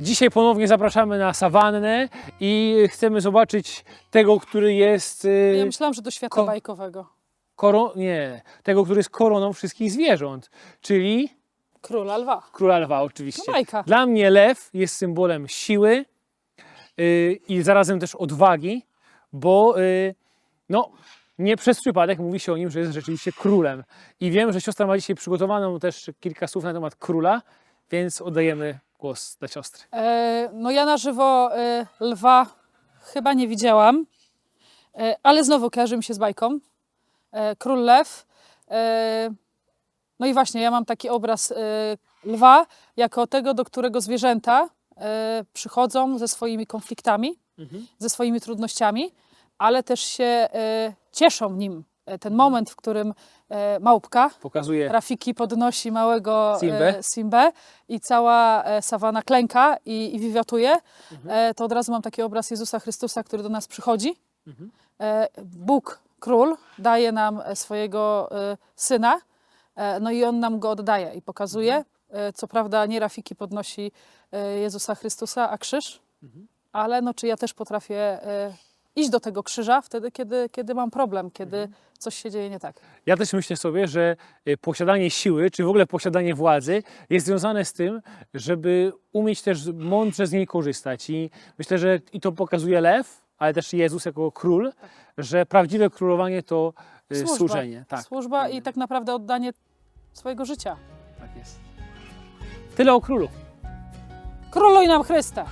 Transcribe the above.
Dzisiaj ponownie zapraszamy na sawannę i chcemy zobaczyć tego, który jest y, Ja myślałam, że do świata ko- bajkowego. koro... nie, tego, który jest koroną wszystkich zwierząt, czyli Króla lwa. króla lwa oczywiście. Bajka. Dla mnie lew jest symbolem siły y, i zarazem też odwagi, bo y, no, nie przez przypadek mówi się o nim, że jest rzeczywiście królem. I wiem, że siostra ma dzisiaj przygotowaną też kilka słów na temat króla, więc oddajemy głos dla siostry. E, no ja na żywo e, lwa chyba nie widziałam, e, ale znowu kojarzy mi się z bajką. E, Król lew. E, no i właśnie, ja mam taki obraz e, lwa jako tego, do którego zwierzęta e, przychodzą ze swoimi konfliktami, ze swoimi trudnościami, ale też się e, cieszą nim. E, Ten moment, w którym e, małpka Pokazuję Rafiki podnosi małego Simbę. e, Simbę i cała sawana klęka i, i wiwiatuje, e, to od razu mam taki obraz Jezusa Chrystusa, który do nas przychodzi. E, Bóg, Król, daje nam swojego Syna, no i On nam go oddaje i pokazuje. E, Co prawda nie Rafiki podnosi Jezusa Chrystusa, a krzyż, ale no, czy ja też potrafię iść do tego krzyża wtedy, kiedy, kiedy mam problem, kiedy coś się dzieje nie tak. Ja też myślę sobie, że y, posiadanie siły, czy w ogóle posiadanie władzy jest związane z tym, żeby umieć też mądrze z niej korzystać. I myślę, że i to pokazuje lew, ale też Jezus jako król, że prawdziwe królowanie to y, Służba. służenie. Tak, Służba i tak naprawdę oddanie swojego życia. tak jest. Tyle o królu. Króluj nam Chryste!